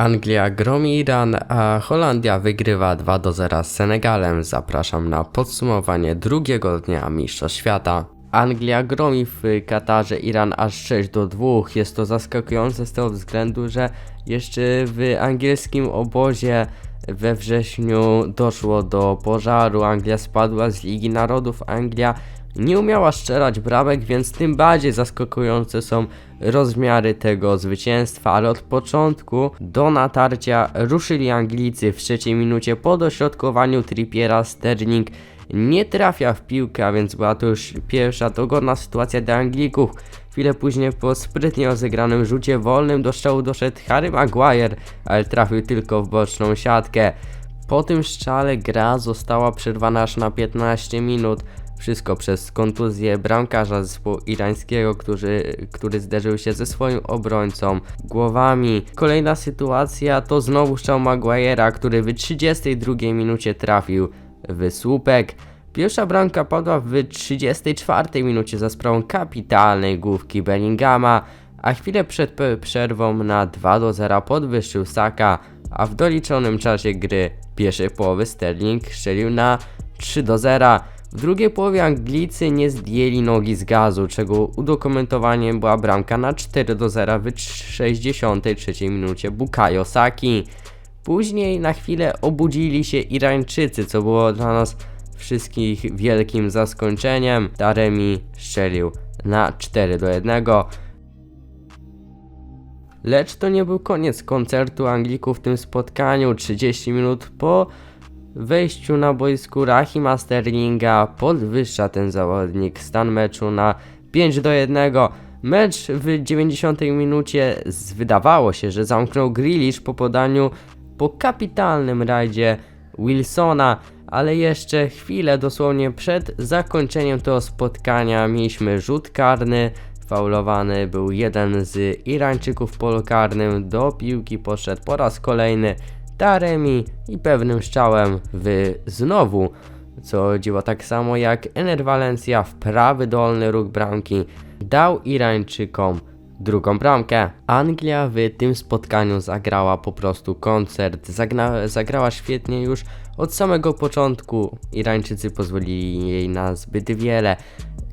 Anglia gromi Iran, a Holandia wygrywa 2 do 0 z Senegalem. Zapraszam na podsumowanie drugiego dnia Mistrzostw Świata. Anglia gromi w Katarze Iran aż 6 do 2. Jest to zaskakujące z tego względu, że jeszcze w angielskim obozie we wrześniu doszło do pożaru. Anglia spadła z Ligi Narodów. Anglia nie umiała strzelać bramek, więc tym bardziej zaskakujące są rozmiary tego zwycięstwa, ale od początku do natarcia ruszyli Anglicy w trzeciej minucie po dośrodkowaniu Trippiera Sterling nie trafia w piłkę, a więc była to już pierwsza dogodna sytuacja dla Anglików. Chwilę później po sprytnie rozegranym rzucie wolnym do strzału doszedł Harry Maguire, ale trafił tylko w boczną siatkę. Po tym strzale gra została przerwana aż na 15 minut. Wszystko przez kontuzję bramkarza zespołu irańskiego, który, który zderzył się ze swoim obrońcą głowami. Kolejna sytuacja to znowu strzał Maguire'a, który w 32 minucie trafił w słupek. Pierwsza bramka padła w 34 minucie za sprawą kapitalnej główki Bellingama, a chwilę przed przerwą na 2 do 0 podwyższył Saka, a w doliczonym czasie gry pierwszej połowy Sterling strzelił na 3 do 0. W drugiej połowie Anglicy nie zdjęli nogi z gazu, czego udokumentowaniem była bramka na 4 do 0 w 63 minucie Bukayo Saki. Później na chwilę obudzili się Irańczycy, co było dla nas wszystkich wielkim zaskoczeniem. Taremi strzelił na 4 do 1. Lecz to nie był koniec koncertu Anglików w tym spotkaniu. 30 minut po wejściu na boisku Rahima Sterlinga podwyższa ten zawodnik stan meczu na 5 do 1. Mecz w 90 minucie wydawało się, że zamknął Grealish po podaniu po kapitalnym rajdzie Wilsona, ale jeszcze chwilę dosłownie przed zakończeniem tego spotkania mieliśmy rzut karny. Faulowany był jeden z Irańczyków w polu karnym. Do piłki poszedł po raz kolejny Taremi i pewnym strzałem w znowu, co działa tak samo jak Ener Valencia w prawy dolny róg bramki, dał Irańczykom drugą bramkę. Anglia w tym spotkaniu zagrała po prostu koncert, Zagna, zagrała świetnie już od samego początku. Irańczycy pozwolili jej na zbyt wiele.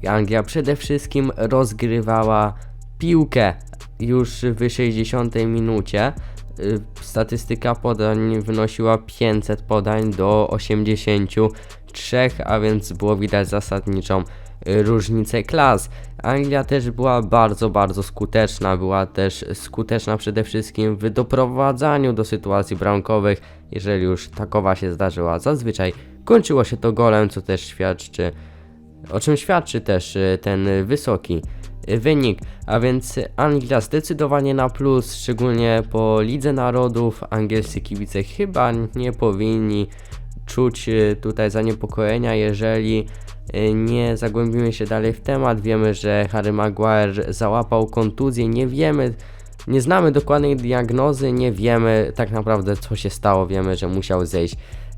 Anglia przede wszystkim rozgrywała piłkę już w 60 minucie. Y, Statystyka podań wynosiła 500 podań do 83, a więc było widać zasadniczą y, różnicę klas. Anglia też była bardzo, bardzo skuteczna. Była też skuteczna przede wszystkim w doprowadzaniu do sytuacji bramkowych, jeżeli już takowa się zdarzyła. Zazwyczaj kończyło się to golem, co też świadczy o czym świadczy też y, ten wysoki wynik. A więc Anglia zdecydowanie na plus, szczególnie po Lidze Narodów. Angielscy kibice chyba nie powinni czuć y, tutaj zaniepokojenia, jeżeli y, nie zagłębimy się dalej w temat. Wiemy, że Harry Maguire załapał kontuzję, nie wiemy. Nie znamy dokładnej diagnozy, nie wiemy tak naprawdę co się stało. Wiemy, że musiał zejść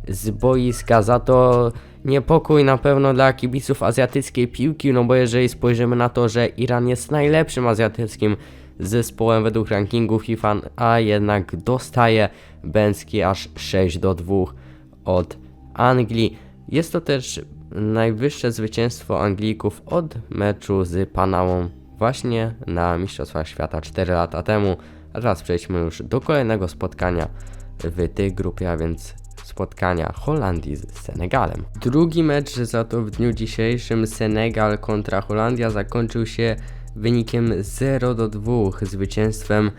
z boiska. Za to niepokój na pewno dla kibiców azjatyckiej piłki, no bo jeżeli spojrzymy na to, że Iran jest najlepszym azjatyckim zespołem według rankingu FIFA, a jednak dostaje Bęcki aż 6 do 2 od Anglii. Jest to też najwyższe zwycięstwo Anglików od meczu z Panamą właśnie na Mistrzostwach Świata 4 lata temu. A teraz przejdźmy już do kolejnego spotkania w tej grupie, a więc spotkania Holandii z Senegalem. Drugi mecz za to w dniu dzisiejszym Senegal kontra Holandia zakończył się wynikiem 0 do 2 zwycięstwem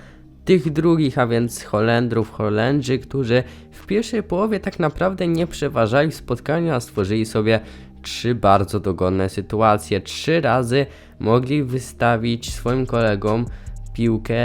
tych drugich, a więc Holendrów, Holendrzy, którzy w pierwszej połowie tak naprawdę nie przeważali w spotkaniu, a stworzyli sobie trzy bardzo dogodne sytuacje. Trzy razy mogli wystawić swoim kolegom piłkę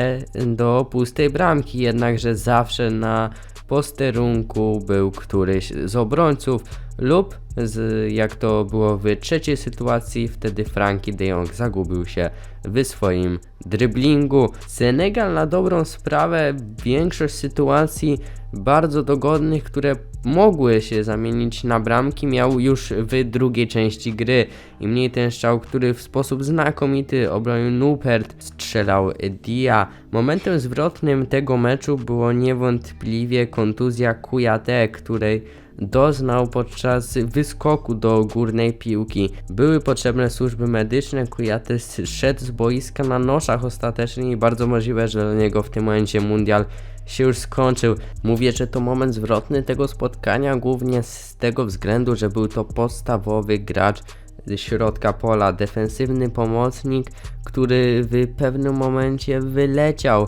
do pustej bramki, jednakże zawsze na posterunku był któryś z obrońców. lub z, jak to było w trzeciej sytuacji, wtedy Frankie de Jong zagubił się w swoim dryblingu. Senegal na dobrą sprawę większość sytuacji bardzo dogodnych, które mogły się zamienić na bramki, miał już w drugiej części gry. I mniej ten strzał, który w sposób znakomity obronił Nupert, strzelał Dia. Momentem zwrotnym tego meczu było niewątpliwie kontuzja Kujate, której doznał podczas wyskoku do górnej piłki. Były potrzebne służby medyczne, Kujate szedł z boiska na noszach ostatecznie i bardzo możliwe, że dla niego w tym momencie mundial się już skończył. Mówię, że to moment zwrotny tego spotkania, głównie z tego względu, że był to podstawowy gracz ze środka pola, defensywny pomocnik, który w pewnym momencie wyleciał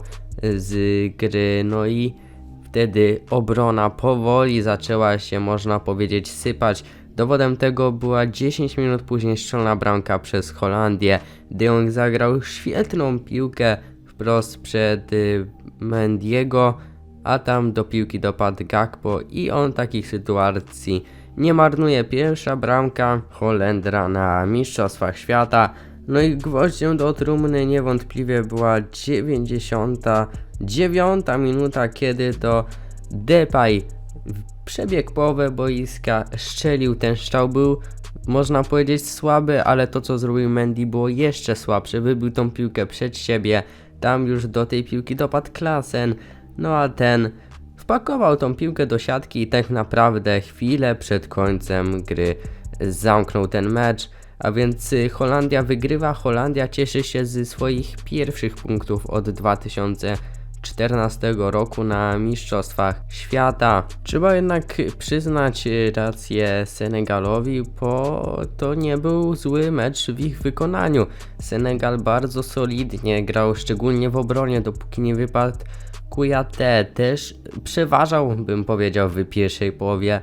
z gry, no i wtedy obrona powoli zaczęła się, można powiedzieć, sypać. Dowodem tego była 10 minut później strzelona bramka przez Holandię. De Jong zagrał świetną piłkę wprost przed Mendiego, a tam do piłki dopadł Gakpo i on takich sytuacji nie marnuje. Pierwsza bramka Holendra na Mistrzostwach Świata. No i gwoździem do trumny. Niewątpliwie była 99 minuta, kiedy to Depay przebiegł połowę boiska, strzelił. Ten strzał, był można powiedzieć słaby, ale to co zrobił Mendy było jeszcze słabsze, wybił tą piłkę przed siebie, tam już do tej piłki dopadł Klasen, no a ten wpakował tą piłkę do siatki i tak naprawdę chwilę przed końcem gry zamknął ten mecz. A więc y, Holandia wygrywa, Holandia cieszy się z swoich pierwszych punktów od 2014 roku na Mistrzostwach Świata. Trzeba jednak przyznać y, rację Senegalowi, bo to nie był zły mecz w ich wykonaniu. Senegal bardzo solidnie grał, szczególnie w obronie, dopóki nie wypadł Kujate. Też przeważał, bym powiedział, w pierwszej połowie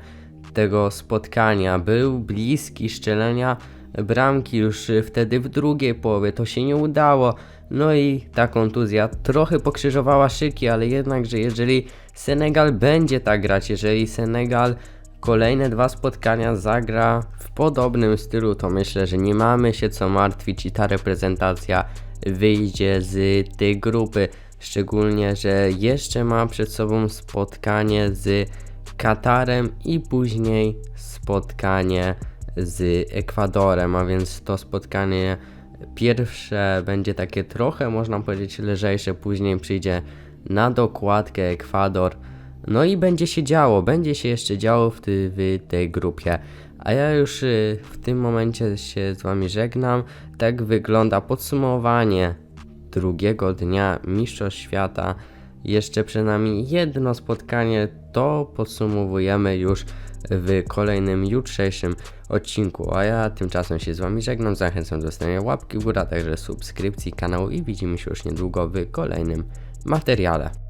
tego spotkania. Był bliski szczelenia bramki już wtedy w drugiej połowie. To się nie udało. No i ta kontuzja trochę pokrzyżowała szyki, ale jednakże jeżeli Senegal będzie tak grać, jeżeli Senegal kolejne dwa spotkania zagra w podobnym stylu, to myślę, że nie mamy się co martwić i ta reprezentacja wyjdzie z tej grupy. Szczególnie, że jeszcze ma przed sobą spotkanie z Katarem i później spotkanie z Ekwadorem, a więc to spotkanie pierwsze będzie takie trochę, można powiedzieć, lżejsze, później przyjdzie na dokładkę Ekwador. No i będzie się działo, będzie się jeszcze działo w, w tej grupie. A ja już y, w tym momencie się z Wami żegnam. Tak wygląda podsumowanie drugiego dnia Mistrzostw Świata. Jeszcze przed nami jedno spotkanie, to podsumowujemy już w kolejnym jutrzejszym odcinku. A ja tymczasem się z Wami żegnam, zachęcam do zostawienia łapki w górę, także subskrypcji kanału i widzimy się już niedługo w kolejnym materiale.